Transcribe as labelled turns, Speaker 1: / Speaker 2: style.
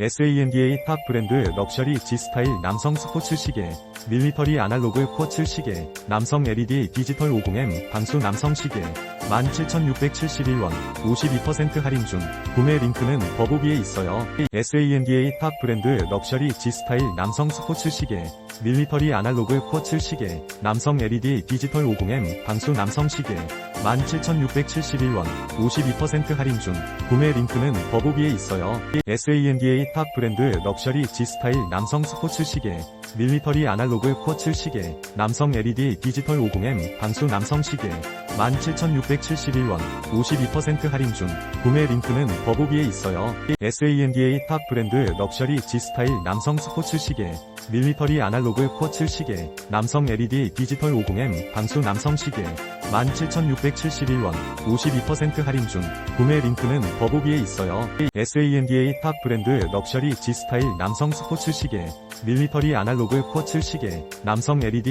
Speaker 1: SANDA 탑 브랜드 럭셔리 G스타일 남성 스포츠 시계, 밀리터리 아날로그 쿼츠 시계, 남성 LED 디지털 50M 방수 남성 시계, 17,671원, 52% 할인 중, 구매 링크는 더보기에 있어요. SANDA 탑 브랜드 럭셔리 G스타일 남성 스포츠 시계, 밀리터리 아날로그 쿼츠 시계, 남성 LED 디지털 50M 방수 남성 시계, 17,671원, 52% 할인 중, 구매 링크는 더보기에 있어요. SANDA 탑 브랜드 럭셔리 G스타일 남성 스포츠 시계, 밀리터리 아날로그 쿼츠 시계, 남성 LED 디지털 50M 방수 남성 시계, 17,671원, 52% 할인 중, 구매 링크는 더보기에 있어요. SANDA 탑 브랜드 럭셔리 G스타일 남성 스포츠 시계, 밀리터리 아날로그 쿼츠 시계, 남성 LED 디지털 50M 방수 남성 시계, 17,671원, 52% 할인 중, 구매 링크는 더보기에 있어요. SANDA 탑 브랜드 럭셔리 G스타일 남성 스포츠 시계, 밀리터리 아날로그 쿼츠 시계, 남성 LED